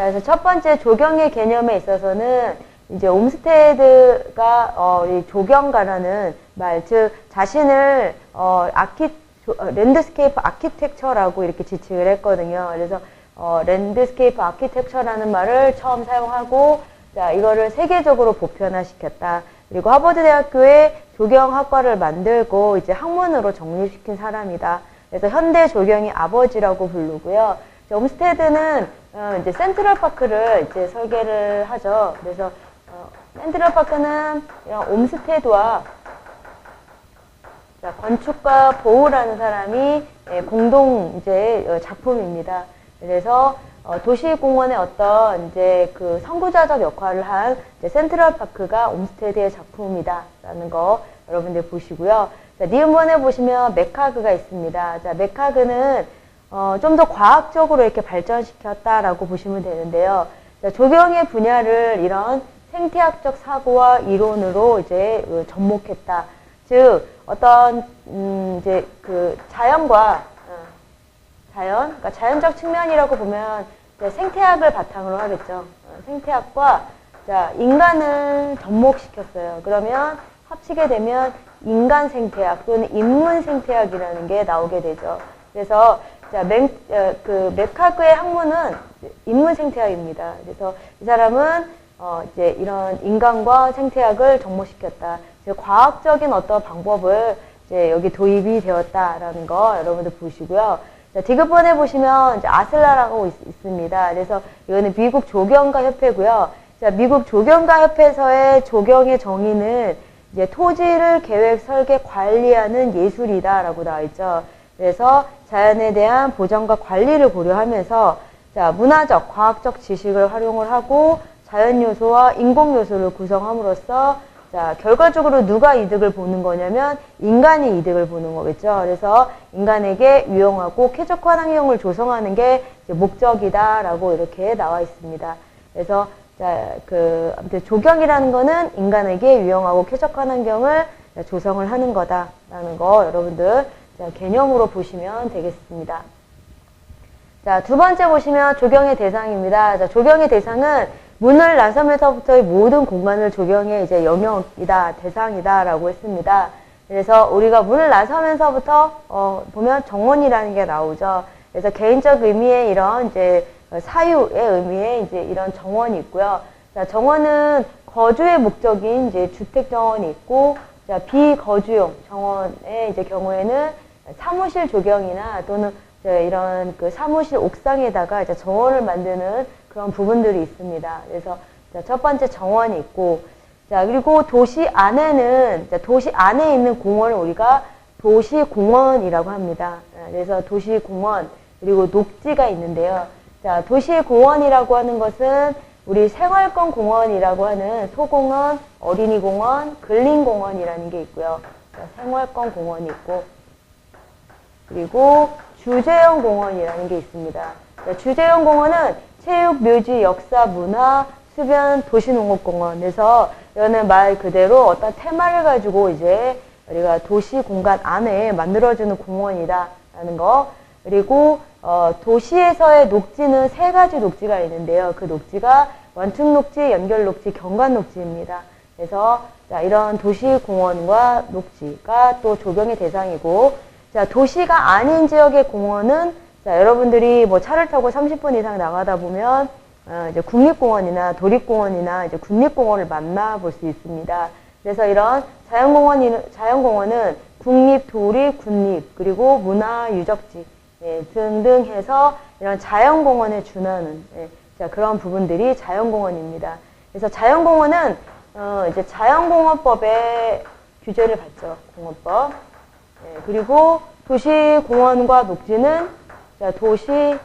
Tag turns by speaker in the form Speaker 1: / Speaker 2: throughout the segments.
Speaker 1: 자, 그래서 첫 번째 조경의 개념에 있어서는 이제 옴스테드가 어, 이 조경가라는 말, 즉 자신을 어, 아키 조- 어, 랜드스케이프 아키텍처라고 이렇게 지칭을 했거든요. 그래서 어, 랜드스케이프 아키텍처라는 말을 처음 사용하고 자, 이거를 세계적으로 보편화시켰다. 그리고 하버드 대학교에 조경학과를 만들고 이제 학문으로 정립시킨 사람이다. 그래서 현대 조경의 아버지라고 부르고요. 이제 옴스테드는 어, 이제 센트럴 파크를 이제 설계를 하죠. 그래서 어, 센트럴 파크는 이런 옴스테드와 자, 건축가 보우라는 사람이 예, 공동 이제 어, 작품입니다. 그래서 어, 도시공원의 어떤 이제 그 선구자적 역할을 한 센트럴 파크가 옴스테드의 작품이다라는 거 여러분들 보시고요. 자, 니은번에 보시면 메카그가 있습니다. 자, 메카그는 어, 좀 더 과학적으로 이렇게 발전시켰다라고 보시면 되는데요. 자, 조경의 분야를 이런 생태학적 사고와 이론으로 이제 어, 접목했다. 즉 어떤 음, 이제 그 자연과 어, 자연, 그러니까 자연적 측면이라고 보면 생태학을 바탕으로 하겠죠. 어, 생태학과 자 인간을 접목시켰어요. 그러면 합치게 되면 인간 생태학 또는 인문 생태학이라는 게 나오게 되죠. 그래서 자, 맹, 어, 그 메카그의 학문은 인문 생태학입니다. 그래서 이 사람은 어, 이제 이런 인간과 생태학을 접목시켰다. 즉 과학적인 어떤 방법을 이제 여기 도입이 되었다라는 거 여러분들 보시고요. 자, 디귿번에 보시면 이제 아슬라라고 있, 있습니다. 그래서 이거는 미국 조경가 협회고요. 자, 미국 조경가 협회에서의 조경의 정의는 이제 토지를 계획, 설계, 관리하는 예술이다라고 나와 있죠. 그래서 자연에 대한 보전과 관리를 고려하면서 자, 문화적, 과학적 지식을 활용을 하고 자연 요소와 인공 요소를 구성함으로써 자, 결과적으로 누가 이득을 보는 거냐면 인간이 이득을 보는 거겠죠. 그래서 인간에게 유용하고 쾌적한 환경을 조성하는 게 목적이다라고 이렇게 나와 있습니다. 그래서 자, 그 아무튼 조경이라는 거는 인간에게 유용하고 쾌적한 환경을 조성을 하는 거다라는 거 여러분들 자, 개념으로 보시면 되겠습니다. 자, 두 번째 보시면 조경의 대상입니다. 자, 조경의 대상은 문을 나서면서부터의 모든 공간을 조경의 이제 영역이다, 대상이다라고 했습니다. 그래서 우리가 문을 나서면서부터 어, 보면 정원이라는 게 나오죠. 그래서 개인적 의미의 이런 이제 사유의 의미의 이제 이런 정원이 있고요. 자, 정원은 거주의 목적인 이제 주택 정원이 있고, 자, 비거주용 정원의 이제 경우에는 사무실 조경이나 또는 이런 그 사무실 옥상에다가 이제 정원을 만드는 그런 부분들이 있습니다. 그래서 자, 첫 번째 정원이 있고, 자, 그리고 도시 안에는, 자, 도시 안에 있는 공원을 우리가 도시공원이라고 합니다. 아, 그래서 도시공원, 그리고 녹지가 있는데요. 자, 도시공원이라고 하는 것은 우리 생활권 공원이라고 하는 소공원, 어린이공원, 근린공원이라는 게 있고요. 자, 생활권 공원이 있고, 그리고 주제형 공원이라는 게 있습니다. 자, 주제형 공원은 체육, 묘지, 역사, 문화, 수변, 도시농업공원. 그래서 이거는 말 그대로 어떤 테마를 가지고 이제 우리가 도시 공간 안에 만들어주는 공원이다라는 거. 그리고 어, 도시에서의 녹지는 세 가지 녹지가 있는데요. 그 녹지가 완충 녹지, 연결 녹지, 경관 녹지입니다. 그래서 자, 이런 도시 공원과 녹지가 또 조경의 대상이고, 자 도시가 아닌 지역의 공원은 자 여러분들이 뭐 차를 타고 30분 이상 나가다 보면 어, 이제 국립공원이나 도립공원이나 이제 국립공원을 만나볼 수 있습니다. 그래서 이런 자연공원 자연공원은 국립, 도립, 군립 그리고 문화 유적지 예, 등등 해서 이런 자연공원에 준하는 예, 자, 그런 부분들이 자연공원입니다. 그래서 자연공원은 어, 이제 자연공원법의 규제를 받죠. 공원법. 예, 그리고 도시공원과 녹지는 자, 도시공원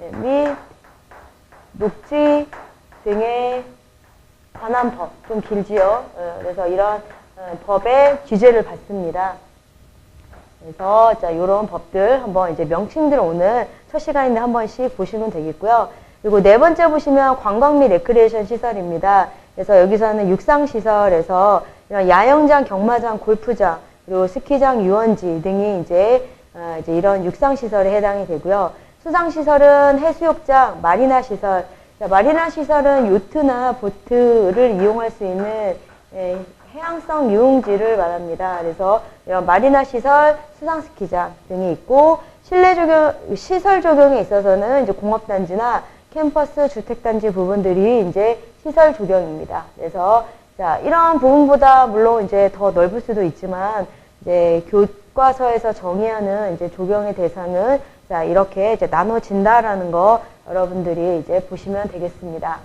Speaker 1: 예, 및 녹지 등에 관한 법, 좀 길지요. 예, 그래서 이런 어, 법의 규제를 받습니다. 그래서 자 이런 법들 한번 이제 명칭들 오늘 첫 시간인데 한 번씩 보시면 되겠고요. 그리고 네 번째 보시면 관광 및 레크리에이션 시설입니다. 그래서 여기서는 육상 시설에서 이런 야영장, 경마장, 골프장 그리고 스키장, 유원지 등이 이제 어, 이제 이런 육상 시설에 해당이 되고요. 수상시설은 해수욕장, 마리나 시설. 자, 마리나 시설은 요트나 보트를 이용할 수 있는 예, 해양성 유흥지를 말합니다. 그래서 이런 마리나 시설, 수상 스키장 등이 있고 실내 조경, 시설 적용에 있어서는 이제 공업단지나 캠퍼스 주택단지 부분들이 이제 시설 조경입니다. 그래서 자, 이런 부분보다 물론 이제 더 넓을 수도 있지만 이제 교과서에서 정의하는 이제 조경의 대상은 자, 이렇게 이제 나눠진다라는 거 여러분들이 이제 보시면 되겠습니다.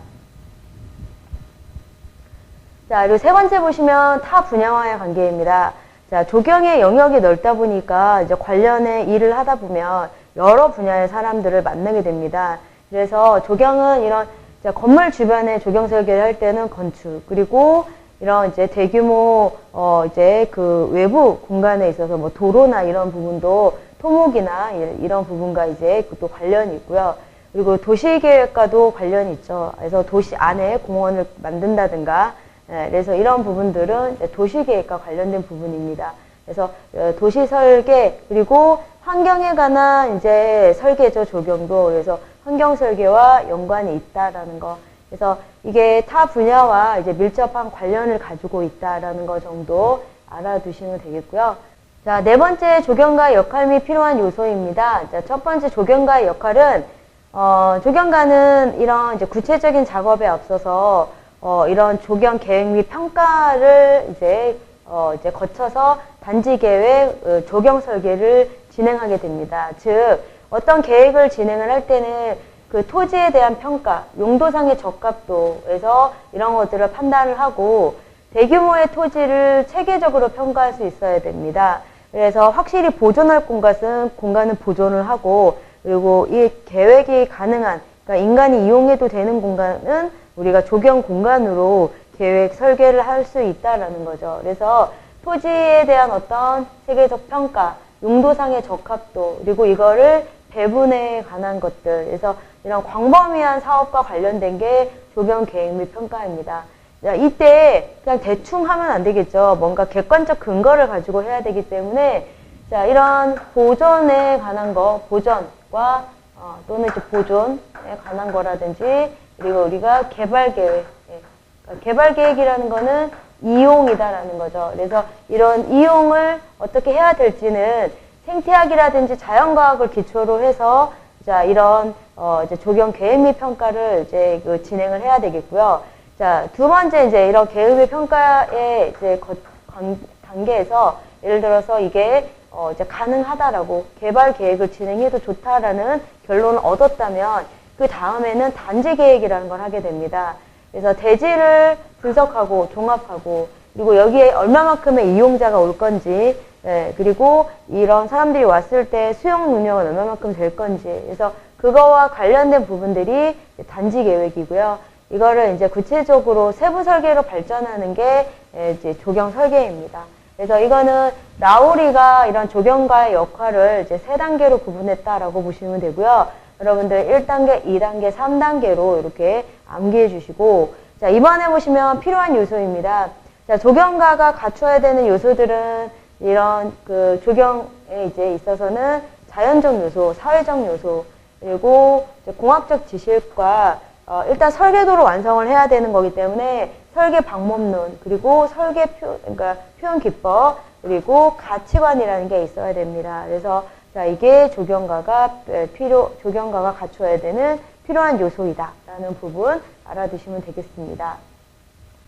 Speaker 1: 자, 그리고 세 번째 보시면 타 분야와의 관계입니다. 자, 조경의 영역이 넓다 보니까 이제 관련의 일을 하다 보면 여러 분야의 사람들을 만나게 됩니다. 그래서 조경은 이런 건물 주변에 조경 설계를 할 때는 건축 그리고 이런 이제 대규모 어 이제 그 외부 공간에 있어서 뭐 도로나 이런 부분도 토목이나 이- 이런 부분과 이제 또 관련이 있고요. 그리고 도시계획과도 관련이 있죠. 그래서 도시 안에 공원을 만든다든가 예, 그래서 이런 부분들은 도시계획과 관련된 부분입니다. 그래서 어, 도시 설계 그리고 환경에 관한 이제 설계죠 조경도 그래서 환경 설계와 연관이 있다라는 거. 그래서 이게 타 분야와 이제 밀접한 관련을 가지고 있다라는 거 정도 알아두시면 되겠고요. 자, 네 번째 조경가의 역할 및 필요한 요소입니다. 자, 첫 번째 조경가의 역할은 어, 조경가는 이런 이제 구체적인 작업에 앞서서 어, 이런 조경 계획 및 평가를 이제 어, 이제 거쳐서 단지 계획, 어, 조경 설계를 진행하게 됩니다. 즉 어떤 계획을 진행을 할 때는 그 토지에 대한 평가, 용도상의 적합도에서 이런 것들을 판단을 하고 대규모의 토지를 체계적으로 평가할 수 있어야 됩니다. 그래서 확실히 보존할 공간은 공간은 보존을 하고 그리고 이 계획이 가능한 그러니까 인간이 이용해도 되는 공간은 우리가 조경 공간으로 계획 설계를 할 수 있다라는 거죠. 그래서 토지에 대한 어떤 세계적 평가, 용도상의 적합도 그리고 이거를 배분에 관한 것들 그래서 이런 광범위한 사업과 관련된 게 조경 계획 및 평가입니다. 자, 이때 그냥 대충 하면 안 되겠죠. 뭔가 객관적 근거를 가지고 해야 되기 때문에 자 이런 보존에 관한 거, 보전과 어, 또는 이제 보존에 관한 거라든지 그리고 우리가 개발 계획, 예. 그러니까 개발 계획이라는 거는 이용이다라는 거죠. 그래서 이런 이용을 어떻게 해야 될지는 생태학이라든지 자연과학을 기초로 해서 자 이런 어 이제 조경 계획 및 평가를 이제 그 진행을 해야 되겠고요. 자두 번째 이제 이런 계획 및 평가의 이제 거- 관- 단계에서 예를 들어서 이게 어 이제 가능하다라고 개발 계획을 진행해도 좋다라는 결론을 얻었다면 그 다음에는 단지 계획이라는 걸 하게 됩니다. 그래서 대지를 분석하고 종합하고 그리고 여기에 얼마만큼의 이용자가 올 건지 예, 그리고 이런 사람들이 왔을 때 수용 능력은 얼마만큼 될 건지 그래서 그거와 관련된 부분들이 단지 계획이고요. 이거를 이제 구체적으로 세부 설계로 발전하는 게 예, 이제 조경 설계입니다. 그래서 이거는 나우리가 이런 조경가의 역할을 이제 세 단계로 구분했다라고 보시면 되고요. 여러분들 1단계, 2단계, 3단계로 이렇게 암기해 주시고 자, 이번에 보시면 필요한 요소입니다. 자, 조경가가 갖춰야 되는 요소들은 이런 그 조경에 이제 있어서는 자연적 요소, 사회적 요소, 그리고 공학적 지식과 어, 일단 설계도로 완성을 해야 되는 거기 때문에 설계 방법론, 그리고 설계 표, 그러니까 표현 기법, 그리고 가치관이라는 게 있어야 됩니다. 그래서 자, 이게 조경가가 에, 필요, 조경가가 갖춰야 되는 필요한 요소이다 라는 부분 알아두시면 되겠습니다.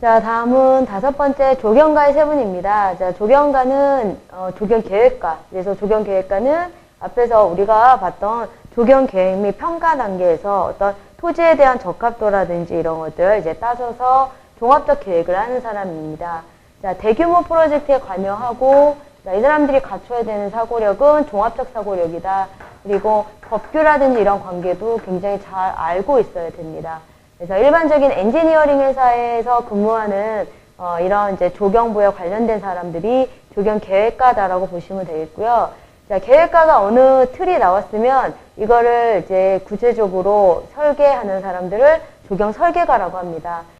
Speaker 1: 자, 다음은 다섯 번째 조경가의 세분입니다. 자, 조경가는 어, 조경 계획가. 그래서 조경 계획가는 앞에서 우리가 봤던 조경 계획 및 평가 단계에서 어떤 토지에 대한 적합도라든지 이런 것들 이제 따져서 종합적 계획을 하는 사람입니다. 자, 대규모 프로젝트에 관여하고 자, 이 사람들이 갖춰야 되는 사고력은 종합적 사고력이다. 그리고 법규라든지 이런 관계도 굉장히 잘 알고 있어야 됩니다. 그래서 일반적인 엔지니어링 회사에서 근무하는 어, 이런 이제 조경부에 관련된 사람들이 조경 계획가다라고 보시면 되겠고요. 자, 계획가가 어느 틀이 나왔으면 이거를 이제 구체적으로 설계하는 사람들을 조경 설계가라고 합니다.